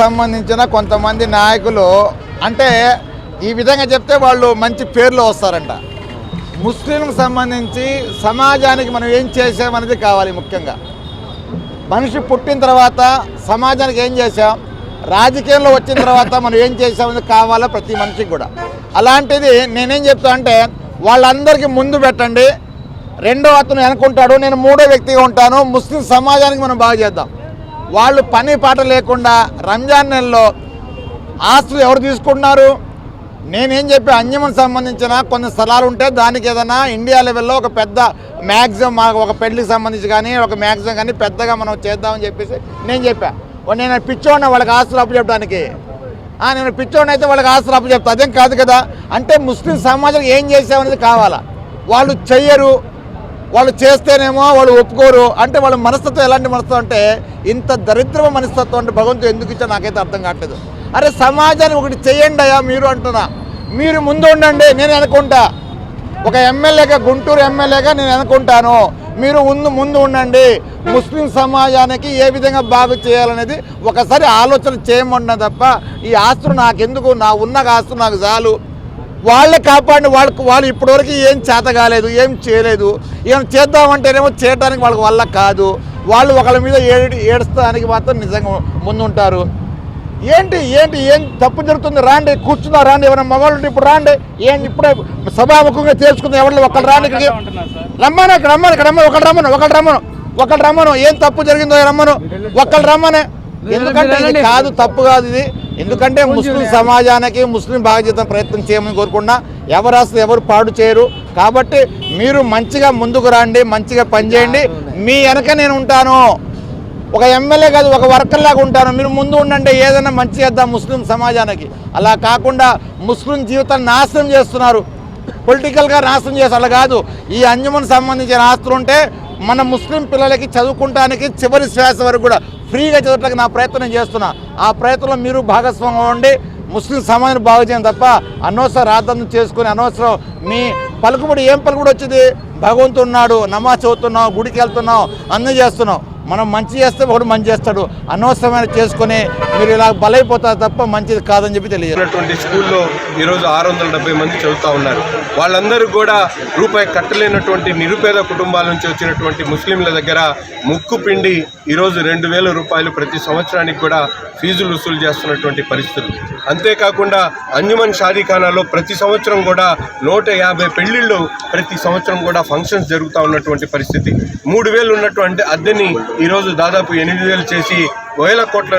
సంబంధించిన కొంతమంది నాయకులు అంటే ఈ విధంగా చెప్తే వాళ్ళు మంచి పేర్లు వస్తారంట. ముస్లింలకు సంబంధించి సమాజానికి మనం ఏం చేసామనేది కావాలి ముఖ్యంగా. మనిషి పుట్టిన తర్వాత సమాజానికి ఏం చేసాం రాజకీయంలో వచ్చిన తర్వాత మనం ఏం చేసామని కావాలా ప్రతి మనిషికి కూడా. అలాంటిది నేనేం చెప్తా అంటే వాళ్ళందరికీ ముందు పెట్టండి. రెండో అతను అనుకుంటాడు నేను మూడో వ్యక్తిగా ఉంటాను ముస్లిం సమాజానికి మనం బాగా చేద్దాం. వాళ్ళు పని పాట లేకుండా రంజాన్ నెలలో ఆస్తులు ఎవరు తీసుకుంటున్నారు? నేనేం చెప్పి అన్యమం సంబంధించిన కొన్ని స్థలాలు ఉంటే దానికి ఏదైనా ఇండియా లెవెల్లో ఒక పెద్ద మ్యాక్సిమం మాకు ఒక పెళ్ళికి సంబంధించి కానీ ఒక మ్యాక్సిమం కానీ పెద్దగా మనం చేద్దామని చెప్పేసి నేను చెప్పా. నేను పిచ్చోడిన వాళ్ళకి ఆస్తులు అప్పు చెప్పడానికి. నేను పిచ్చోడిని అయితే వాళ్ళకి ఆస్తులు అప్పు చెప్తా. అదేం కాదు కదా. అంటే ముస్లిం సమాజం ఏం చేసామనేది కావాలా. వాళ్ళు చెయ్యరు. వాళ్ళు చేస్తేనేమో వాళ్ళు ఒప్పుకోరు. అంటే వాళ్ళ మనస్తత్వం ఎలాంటి మనస్తత్వం అంటే ఇంత దరిద్రమ మనస్తత్వం అంటే భగవంతుడు ఎందుకు ఇచ్చా నాకైతే అర్థం కావట్లేదు. అరే సమాజాన్ని ఒకటి చేయండి అయ్యా మీరు అంటున్నా. మీరు ముందు ఉండండి నేను అనుకుంటా ఒక ఎమ్మెల్యేగా గుంటూరు ఎమ్మెల్యేగా నేను అనుకుంటాను మీరు ముందు ముందు ఉండండి. ముస్లిం సమాజానికి ఏ విధంగా బాగు చేయాలనేది ఒకసారి ఆలోచన చేయమన్నా తప్ప ఈ ఆస్తులు నాకెందుకు? నా ఉన్న ఆస్తులు నాకు చాలు. వాళ్ళే కాపాడిన వాళ్ళకి వాళ్ళు ఇప్పటివరకు ఏం చేత కాలేదు ఏం చేయలేదు. ఏం చేద్దామంటేనేమో చేయడానికి వాళ్ళకి వల్ల కాదు. వాళ్ళు ఒకళ్ళ మీద ఏడి ఏడుస్తానికి మాత్రం నిజంగా ముందుంటారు. ఏంటి ఏంటి ఏం తప్పు జరుగుతుంది? రాండి కూర్చున్నా రాండి ఎవరైనా మగవాళ్ళు ఉంటే ఇప్పుడు రాండి. ఏం ఇప్పుడే సభాముఖంగా తేల్చుకుంది ఎవరిలో? ఒకళ్ళు రాండి ఇక్కడికి. రమ్మను ఇక్కడ రమ్మను ఇక్కడ రమ్మను ఒకళ్ళు రమ్మను ఒకళ్ళు రమ్మను ఒకళ్ళు రమ్మను. ఏం తప్పు జరిగిందో రమ్మను. ఒకళ్ళు రమ్మనే. ఎందుకంటే ఇది కాదు తప్పు కాదు ఇది. ఎందుకంటే ముస్లిం సమాజానికి ముస్లిం బాధ్యత ప్రయత్నం చేయమని కోరుకున్నా ఎవరు అసలు ఎవరు పాడు చేయరు. కాబట్టి మీరు మంచిగా ముందుకు రండి మంచిగా పనిచేయండి. మీ వెనక నేను ఉంటాను. ఒక ఎమ్మెల్యే కాదు ఒక వర్కర్ లాగా ఉంటాను. మీరు ముందు ఉండండి ఏదైనా మంచి చేద్దాం ముస్లిం సమాజానికి. అలా కాకుండా ముస్లిం జీవితాన్ని నాశనం చేస్తున్నారు. పొలిటికల్గా నాశనం చేస్తారు అలా కాదు. ఈ అంజుమన్ సంబంధించిన ఆస్తులు ఉంటే మన ముస్లిం పిల్లలకి చదువుకుంటానికి చివరి శ్వాస వరకు కూడా ఫ్రీగా చదవటానికి నా ప్రయత్నం చేస్తున్నా. ఆ ప్రయత్నంలో మీరు భాగస్వామ్యం ఉండి ముస్లిం సమాజాన్ని బాగు చేయడం తప్ప అనవసరం రాద్ధాంతం చేసుకుని అనవసరం మీ పలుకుబడి ఏం పలుకుబడి వచ్చింది? భగవంతుడు ఉన్నాడు నమాజ్ చదువుతున్నావు గుడికి వెళ్తున్నావు అన్నీ చేస్తున్నావు. మనం మంచి చేస్తే ఒకడు మంచి చేస్తాడు. అనవసరమైన చేసుకుని మీరు ఇలా బలైపోతారు తప్ప మంచిది కాదని చెప్పి తెలియజేస్తారు స్కూల్లో ఈరోజు ఆరు వందల డెబ్బై మంది చదువుతూ ఉన్నారు. వాళ్ళందరూ కూడా రూపాయి కట్టలేనటువంటి నిరుపేద కుటుంబాల నుంచి వచ్చినటువంటి ముస్లింల దగ్గర ముక్కు పిండి ఈరోజు రెండు వేల రూపాయలు ప్రతి సంవత్సరానికి కూడా ఫీజులు వసూలు చేస్తున్నటువంటి పరిస్థితులు. అంతేకాకుండా అంజుమన్ షాదీఖానాలో ప్రతి సంవత్సరం కూడా నూట యాభై పెళ్ళిళ్ళు ప్రతి సంవత్సరం కూడా ఫంక్షన్స్ జరుగుతూ ఉన్నటువంటి పరిస్థితి. మూడు వేలు ఉన్నటువంటి అద్దెని ఈరోజు దాదాపు ఎనిమిది వేలు చేసి వేల కోట్ల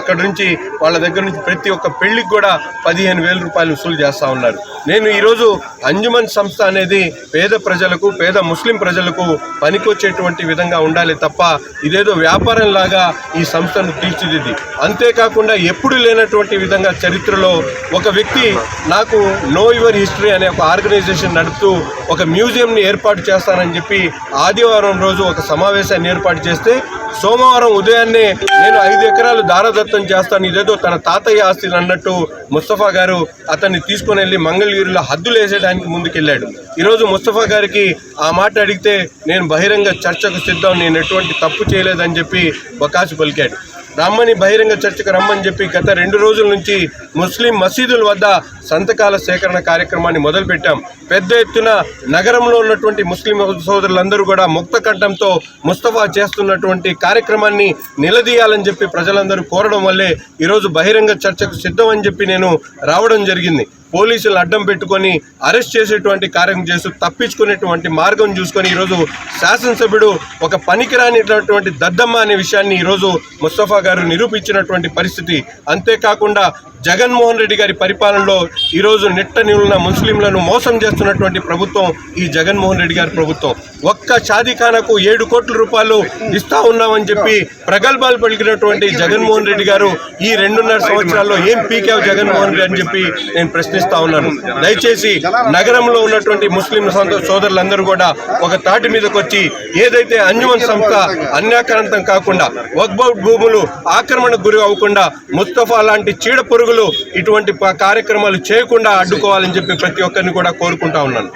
అక్కడి నుంచి వాళ్ళ దగ్గర నుంచి ప్రతి ఒక్క పెళ్ళికి కూడా పదిహేను వేల రూపాయలు వసూలు చేస్తూ ఉన్నారు. నేను ఈరోజు అంజుమన్ సంస్థ అనేది పేద ప్రజలకు పేద ముస్లిం ప్రజలకు పనికొచ్చేటువంటి విధంగా ఉండాలి తప్ప ఇదేదో వ్యాపారం లాగా ఈ సంస్థను తీర్చిదిద్ది. అంతేకాకుండా ఎప్పుడు లేనటువంటి విధంగా చరిత్రలో ఒక వ్యక్తి నాకు నో యువర్ హిస్టరీ అనే ఒక ఆర్గనైజేషన్ నడుపుతూ ఒక మ్యూజియంని ఏర్పాటు చేస్తానని చెప్పి ఆదివారం రోజు ఒక సమావేశాన్ని ఏర్పాటు చేస్తే సోమవారం ఉదయాన్నే నేను ఐదు ఎకరాలు దారదత్తం చేస్తాను. ఇదేదో తన తాతయ్య ఆస్తిని అన్నట్టు ముస్తఫా గారు అతన్ని తీసుకుని వెళ్ళి మంగళగిరిలో హద్దులు వేసేయడానికి ముందుకెళ్ళాడు. ఈరోజు ముస్తఫా గారికి ఆ మాట అడిగితే నేను బహిరంగ చర్చకు సిద్ధం నేను ఎటువంటి తప్పు చేయలేదని చెప్పి బకాసు పలికాడు. రమ్మని బహిరంగ చర్చకు రమ్మని చెప్పి గత రెండు రోజుల నుంచి ముస్లిం మసీదుల వద్ద సంతకాల సేకరణ కార్యక్రమాన్ని మొదలుపెట్టాం. పెద్ద ఎత్తున నగరంలో ఉన్నటువంటి ముస్లిం సోదరులందరూ కూడా ముక్త కంఠంతో ముస్తఫా చేస్తున్నటువంటి కార్యక్రమాన్ని నిలదీయాలని చెప్పి ప్రజలందరూ కోరడం వల్లే ఈరోజు బహిరంగ చర్చకు సిద్ధం అని చెప్పి నేను రావడం జరిగింది. పోలీసులు అడ్డం పెట్టుకొని అరెస్ట్ చేసేటువంటి కార్యం చేస్తూ తప్పించుకునేటువంటి మార్గం చూసుకొని ఈరోజు శాసనసభ్యుడు ఒక పనికిరానిటువంటి దద్దమ్మ అనే విషయాన్ని ఈరోజు ముస్తఫా గారు నిరూపించినటువంటి పరిస్థితి. అంతేకాకుండా జగన్మోహన్ రెడ్డి గారి పరిపాలనలో ఈరోజు నిట్ట నిలున ముస్లింలను మోసం చేస్తున్నటువంటి ప్రభుత్వం ఈ జగన్మోహన్ రెడ్డి గారి ప్రభుత్వం. ఒక్క షాదీఖానాకు ఏడు కోట్ల రూపాయలు ఇస్తా ఉన్నామని చెప్పి ప్రగల్భాలు పలికినటువంటి జగన్మోహన్ రెడ్డి గారు ఈ రెండున్నర సంవత్సరాల్లో ఏం పీకావు జగన్మోహన్ రెడ్డి అని చెప్పి నేను ప్రశ్నిస్తా ఉన్నాను దయచేసి నగరంలో ఉన్నటువంటి ముస్లిం సోదరులందరూ కూడా ఒక తాటి మీదకి వచ్చి ఏదైతే అంజుమన్ సంస్థ అన్యాక్రాంతం కాకుండా వక్బౌట్ భూములు ఆక్రమణకు గురి అవ్వకుండా ముస్తఫా లాంటి చీడ పురుగులు ఇటువంటి కార్యక్రమాలు చేయకుండా అడ్డుకోవాలని చెప్పి ప్రతి ఒక్కరిని కూడా కోరుకుంటా ఉన్నాను.